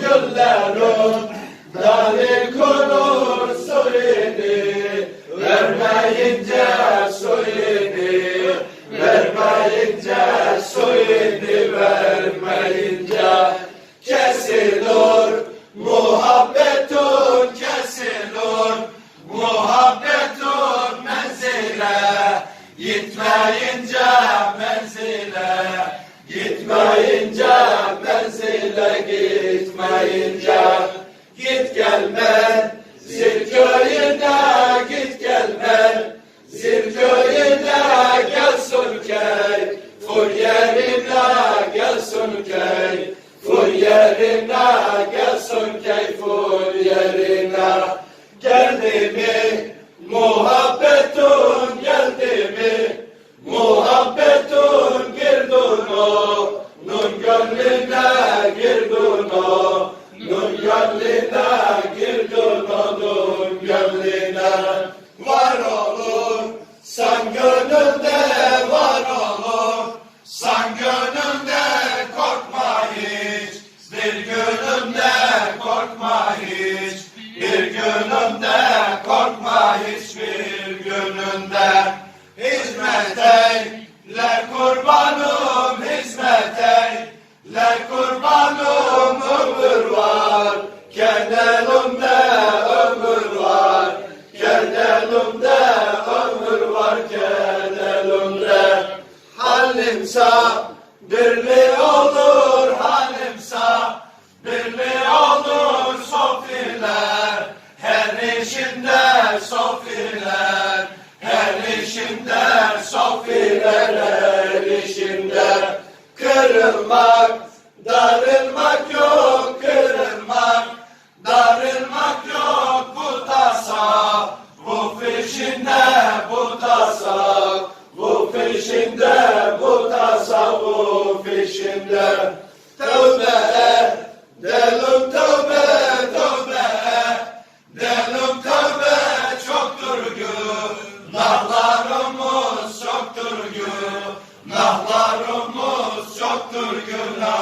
Güllerim Dali konur suyunu Vermeyince suyunu Vermeyince suyunu Vermeyince Kesilir Muhabbetun kesilir Muhabbetun menzile Gitmeyince menzile Gitmeyince menzile gitmeyince. Git gelme zil köyüne git gelme. Zil köyüne gelsin köy Fur yerine gelsin köy Fur yerine gelsin köy Fur yerine. Geldi mi gönlüne girdun o Nun gönlüne girdun o Nun gönlüne Var olur. Sen gönlünde var olur. Sen gönlünde korkma hiç. Bir gönlümde korkma hiç. Bir gönlümde korkma hiçbir gönlümde kurbanım hizmeteyler kurbanım ömür Halimse birli olur halimse birli olur sofiler her işinde sofiler her işinde sofiler işinde. Kırılmak darılmak yok kırılmak. Darılmak yok bu tasa bu peşinde bu tasa bu peşinde bu tasavvuf peşinde. Tövbe delim tövbe tövbe delim tövbe çoktur günahlarımız çoktur günahlarımız çoktur günah